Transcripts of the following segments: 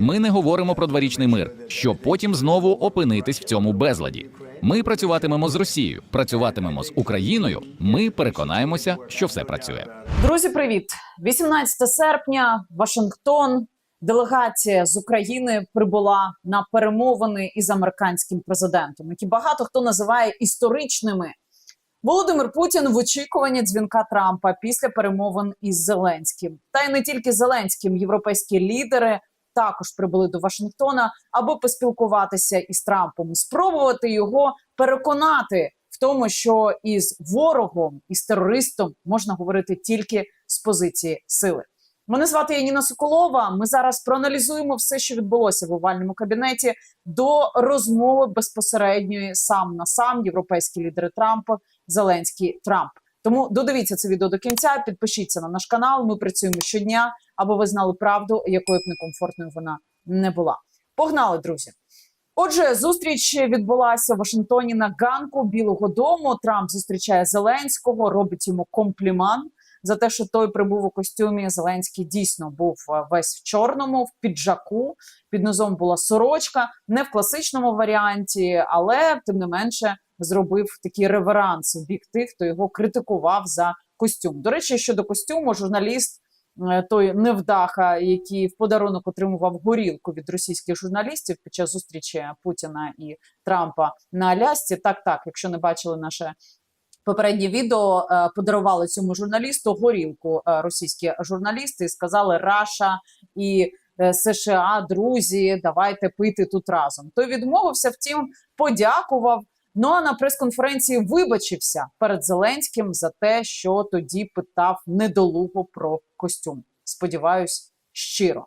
Ми не говоримо про дворічний мир, щоб потім знову опинитись в цьому безладі. Ми працюватимемо з Росією, працюватимемо з Україною. Ми переконаємося, що все працює. Друзі, привіт! 18 серпня, Вашингтон. Делегація з України прибула на перемовини із американським президентом, які багато хто називає історичними. Володимир Путін в очікуванні дзвінка Трампа після перемовин із Зеленським. Та й не тільки Зеленським, європейські лідери також прибули до Вашингтона, аби поспілкуватися із Трампом, спробувати його переконати в тому, що із ворогом, із терористом можна говорити тільки з позиції сили. Мене звати Яніна Соколова. Ми зараз проаналізуємо все, що відбулося в овальному кабінеті до розмови безпосередньої сам на сам європейські лідери Трампа, Зеленський Трамп. Тому додивіться це відео до кінця. Підпишіться на наш канал. Ми працюємо щодня, аби ви знали правду, якою б некомфортною вона не була. Погнали, друзі. Отже, зустріч відбулася в Вашингтоні на ганку Білого Дому. Трамп зустрічає Зеленського, робить йому компліман за те, що той прибув у костюмі. Зеленський дійсно був е, весь в чорному, в піджаку. Під низом була сорочка, не в класичному варіанті, але тим не менше зробив такий реверанс в бік тих, хто його критикував за костюм. До речі, щодо костюму, журналіст. Е, Той невдаха, який в подарунок отримував горілку від російських журналістів під час зустрічі Путіна і Трампа на Алясці. Так, так, якщо не бачили наше попереднє відео, е, подарували цьому журналісту горілку е, російські журналісти і сказали Раша і США, друзі, давайте пити тут разом. Той відмовився, втім, подякував. Ну а на прес-конференції вибачився перед Зеленським за те, що тоді питав недолуго про костюм. Сподіваюсь, щиро.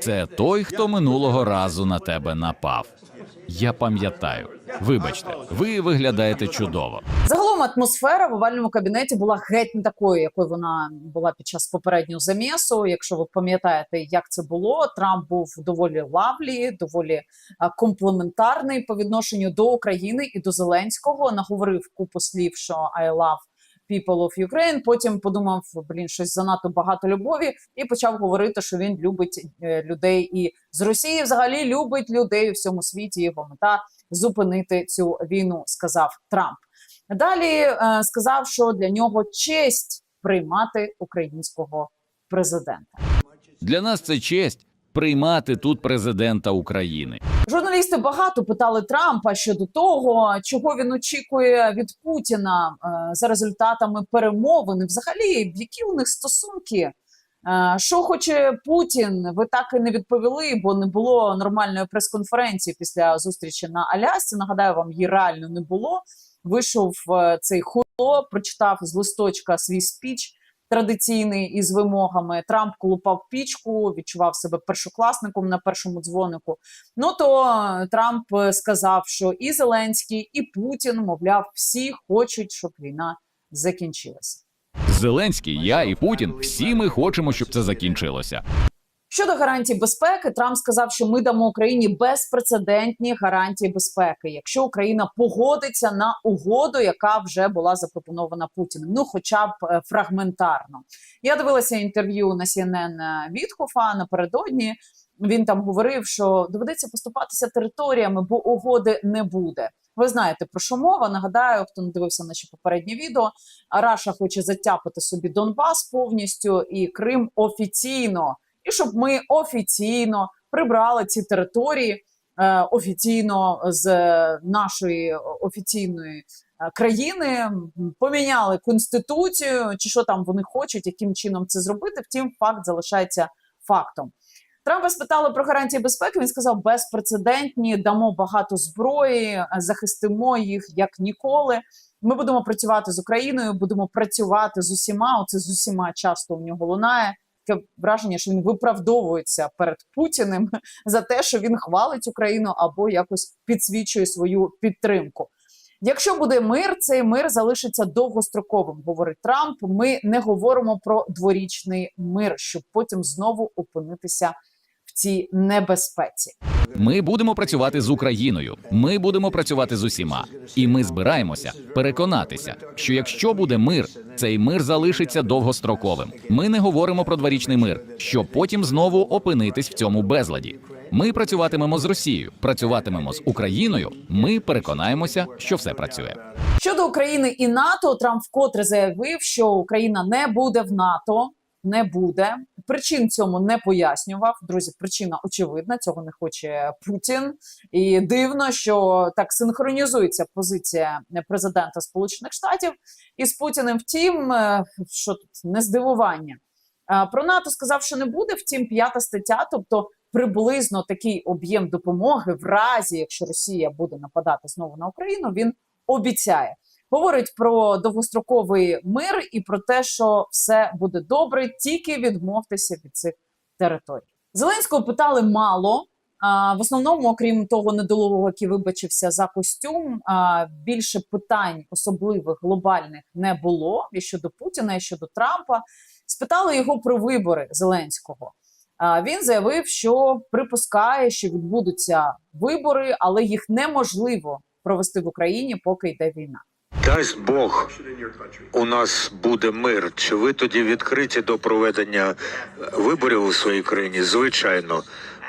Це той, хто минулого разу на тебе напав. Я пам'ятаю. Вибачте, ви виглядаєте чудово. Загалом атмосфера в овальному кабінеті була геть не такою, якою вона була під час попереднього замісу. Якщо ви пам'ятаєте, як це було, Трамп був доволі лавлі, доволі комплементарний по відношенню до України і до Зеленського. Наговорив купу слів, що I love people of Ukraine. Потім подумав, блін, щось занадто багато любові, і почав говорити, що він любить е, людей і з Росії взагалі любить людей у всьому світі. Його мета зупинити цю війну, сказав Трамп. Далі е, сказав, що для нього честь приймати українського президента. Для нас це честь приймати тут президента України. Журналісти багато питали Трампа щодо того, чого він очікує від Путіна е, за результатами перемовин. Взагалі, які у них стосунки. Е, Що хоче Путін? Ви так і не відповіли, бо не було нормальної прес-конференції після зустрічі на Алясці. Нагадаю, вам її реально не було. Вийшов е, цей хуйло, прочитав з листочка свій спіч традиційний із вимогами. Трамп колупав пічку, відчував себе першокласником на першому дзвонику. Ну то Трамп сказав, що і Зеленський, і Путін, мовляв, всі хочуть, щоб війна закінчилася. Зеленський, я і Путін. Всі ми хочемо, щоб це закінчилося. Щодо гарантій безпеки, Трамп сказав, що ми дамо Україні безпрецедентні гарантії безпеки, якщо Україна погодиться на угоду, яка вже була запропонована Путіним. Ну, хоча б е, фрагментарно. Я дивилася інтерв'ю на CNN Вітхофа напередодні. Він там говорив, що доведеться поступатися територіями, бо угоди не буде. Ви знаєте про що мова? Нагадаю, хто не дивився наші попередні відео. Раша хоче затяпати собі Донбас повністю і Крим офіційно, і щоб ми офіційно прибрали ці території е, офіційно з е, нашої офіційної е, країни, поміняли конституцію, чи що там вони хочуть, яким чином це зробити. Втім, факт залишається фактом. Трампа спитали про гарантії безпеки. Він сказав безпрецедентні, дамо багато зброї, е, захистимо їх як ніколи. Ми будемо працювати з Україною, будемо працювати з усіма. Оце з усіма часто у нього лунає. Таке враження, що він виправдовується перед Путіним за те, що він хвалить Україну або якось підсвічує свою підтримку. Якщо буде мир, цей мир залишиться довгостроковим, говорить Трамп. Ми не говоримо про дворічний мир, щоб потім знову опинитися в цій небезпеці. Ми будемо працювати з Україною. Ми будемо працювати з усіма. І ми збираємося переконатися, що якщо буде мир, цей мир залишиться довгостроковим. Ми не говоримо про дворічний мир, щоб потім знову опинитись в цьому безладі. Ми працюватимемо з Росією, працюватимемо з Україною. Ми переконаємося, що все працює. Щодо України і НАТО, Трамп вкотре заявив, що Україна не буде в НАТО. Не буде причин цьому не пояснював. Друзі, причина очевидна. Цього не хоче Путін, і дивно, що так синхронізується позиція президента Сполучених Штатів із Путіним. Втім, е, що тут не здивування. Е, Про НАТО сказав, що не буде. Втім, п'ята стаття, тобто приблизно такий об'єм допомоги, в разі якщо Росія буде нападати знову на Україну, він обіцяє. Говорить про довгостроковий мир і про те, що все буде добре, тільки відмовтеся від цих територій. Зеленського питали мало. В основному, окрім того недолугого, який вибачився за костюм, більше питань особливих глобальних не було і щодо Путіна, і щодо Трампа. Спитали його про вибори Зеленського. Він заявив, що припускає, що відбудуться вибори, але їх неможливо провести в Україні, поки йде війна. Дасть Бог, у нас буде мир. Чи ви тоді відкриті до проведення виборів у своїй країні? Звичайно,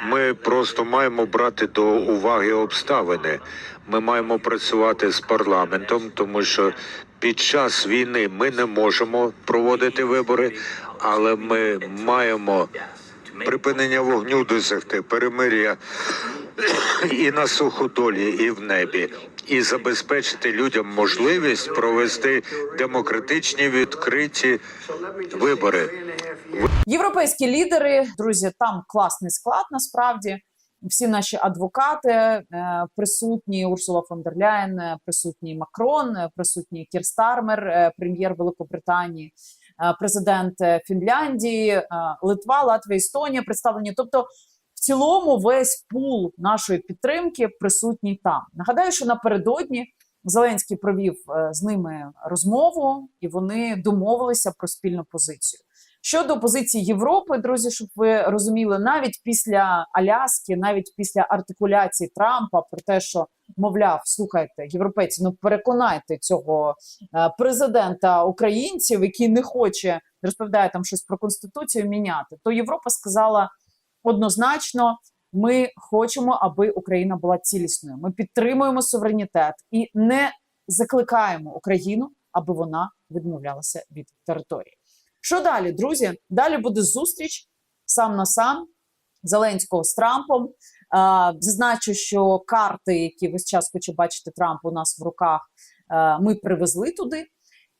ми просто маємо брати до уваги обставини. Ми маємо працювати з парламентом, тому що під час війни ми не можемо проводити вибори, але ми маємо припинення вогню досягти, перемир'я і на суходолі, і в небі, і забезпечити людям можливість провести демократичні відкриті вибори. Європейські лідери, друзі, там класний склад. Насправді всі наші адвокати е, присутні. Урсула фон дер Ляєн, е, присутній Макрон, е, присутній Кір Стармер, е, прем'єр Великобританії, президент Фінляндії, Литва, Латвія, Естонія представлені. Тобто, цілому, весь пул нашої підтримки присутній там. Нагадаю, що напередодні. Зеленський провів е, з ними розмову, і вони домовилися про спільну позицію. Щодо позиції Європи, друзі, щоб ви розуміли, навіть після Аляски, навіть після артикуляції Трампа про те, що мовляв, слухайте, європейці, ну переконайте цього е, президента українців, який не хоче розповідає там щось про конституцію міняти, то Європа сказала однозначно. Ми хочемо, аби Україна була цілісною. Ми підтримуємо суверенітет і не закликаємо Україну, аби вона відмовлялася від території. Що далі, друзі? Далі буде зустріч сам на сам Зеленського з Трампом. Зазначу, що карти, які весь час хоче бачити Трамп у нас в руках, ми привезли туди.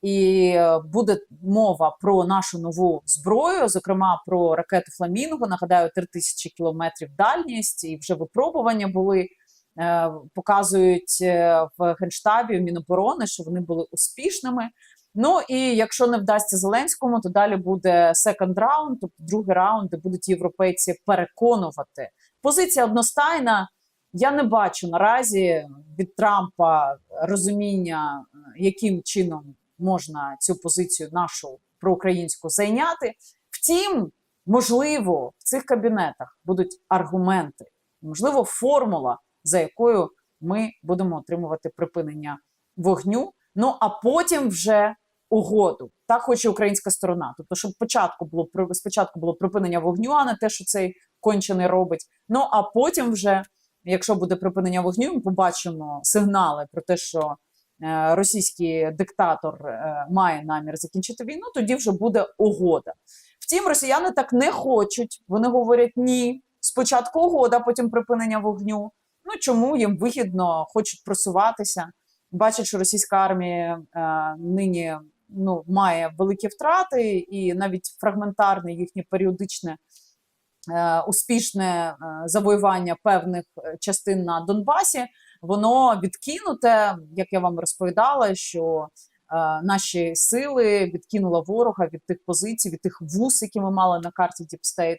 І е, буде мова про нашу нову зброю, зокрема про ракету Фламінго. Нагадаю, 3000 кілометрів дальність, і вже випробування були. Е, Показують е, в генштабі в Міноборони, що вони були успішними. Ну і якщо не вдасться Зеленському, то далі буде секонд раунд, тобто другий раунд, де будуть європейці переконувати. Позиція одностайна. Я не бачу наразі від Трампа розуміння, яким чином можна цю позицію нашу проукраїнську зайняти. Втім, можливо, в цих кабінетах будуть аргументи, можливо, формула, за якою ми будемо отримувати припинення вогню. Ну а потім вже угоду. Так хоче українська сторона. Тобто, щоб спочатку було спочатку було припинення вогню, а не те, що цей кончений робить. Ну а потім, вже, якщо буде припинення вогню, ми побачимо сигнали про те, що російський диктатор е, має намір закінчити війну, тоді вже буде угода. Втім, росіяни так не хочуть. Вони говорять ні. Спочатку угода, потім припинення вогню. Ну чому їм вигідно, хочуть просуватися, бачать, що російська армія е, нині ну, має великі втрати, і навіть фрагментарне їхнє періодичне е, успішне е, завоювання певних е, частин на Донбасі, воно відкинуте, як я вам розповідала, що е, наші сили відкинула ворога від тих позицій, від тих вуз, які ми мали на карті Діпстейт.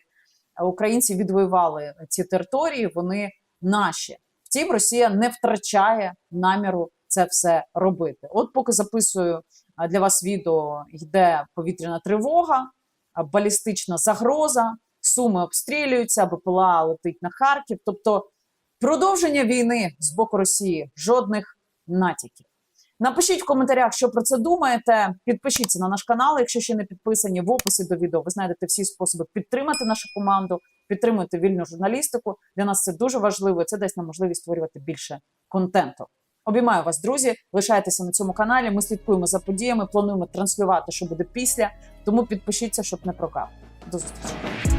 Українці відвоювали ці території, вони наші. Втім, Росія не втрачає наміру це все робити. От поки записую для вас відео, йде повітряна тривога, балістична загроза, суми обстрілюються, БПЛА летить на Харків. Тобто Продовження війни з боку Росії жодних натяків. Напишіть в коментарях, що про це думаєте. Підпишіться на наш канал, якщо ще не підписані. В описі до відео ви знайдете всі способи підтримати нашу команду, підтримуйте вільну журналістику. Для нас це дуже важливо. Це дасть нам можливість створювати більше контенту. Обіймаю вас, друзі. Лишайтеся на цьому каналі. Ми слідкуємо за подіями, плануємо транслювати, що буде після. Тому підпишіться, щоб не прогав. До зустрічі.